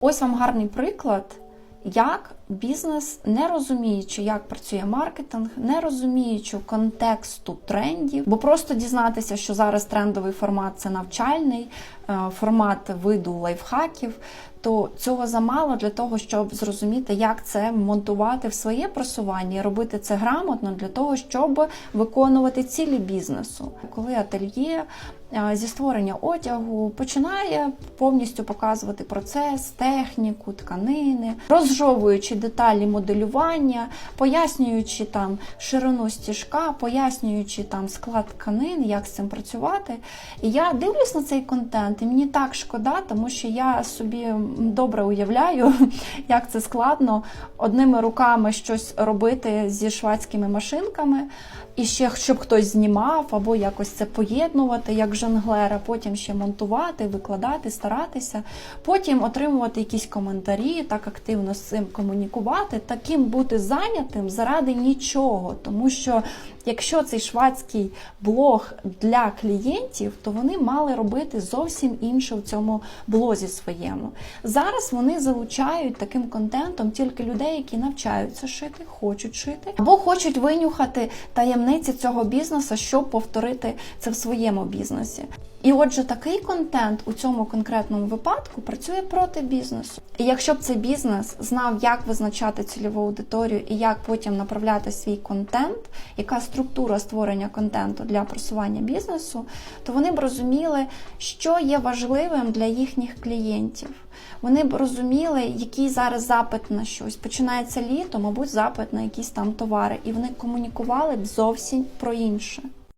Ось вам гарний приклад, як бізнес, не розуміючи, як працює маркетинг, не розуміючи контексту трендів, бо просто дізнатися, що зараз трендовий формат це навчальний е, формат виду лайфхаків. То цього замало для того, щоб зрозуміти, як це монтувати в своє просування і робити це грамотно для того, щоб виконувати цілі бізнесу. Коли ательє е, зі створення одягу починає повністю показувати процес, техніку, тканини, розжовуючи деталі моделювання, пояснюючи там ширину стіжка, пояснюючи там склад тканин, як з цим працювати. І я дивлюсь на цей контент, і мені так шкода, тому що я собі добре уявляю, як це складно одними руками щось робити зі швадськими машинками, і ще щоб хтось знімав, або якось це поєднувати як жонглера, потім ще монтувати, викладати, старатися, потім отримувати якісь коментарі, так активно з цим комунікувати, таким бути зайнятим заради нічого. Тому що якщо цей швадський блог для клієнтів, то вони мали робити зовсім інше в цьому блозі своєму. Зараз вони залучають таким контентом тільки людей, які навчаються шити, хочуть шити, або хочуть винюхати таємниці цього бізнесу, щоб повторити це в своєму бізнесі. І отже, такий контент у цьому конкретному випадку працює проти бізнесу. І якщо б цей бізнес знав, як визначати цільову аудиторію і як потім направляти свій контент, яка структура створення контенту для просування бізнесу, то вони б розуміли, що є важливим для їхніх клієнтів. Вони б розуміли, який зараз запит на щось. Починається літо, мабуть, запит на якісь там товари, і вони комунікували б зовсім про інше.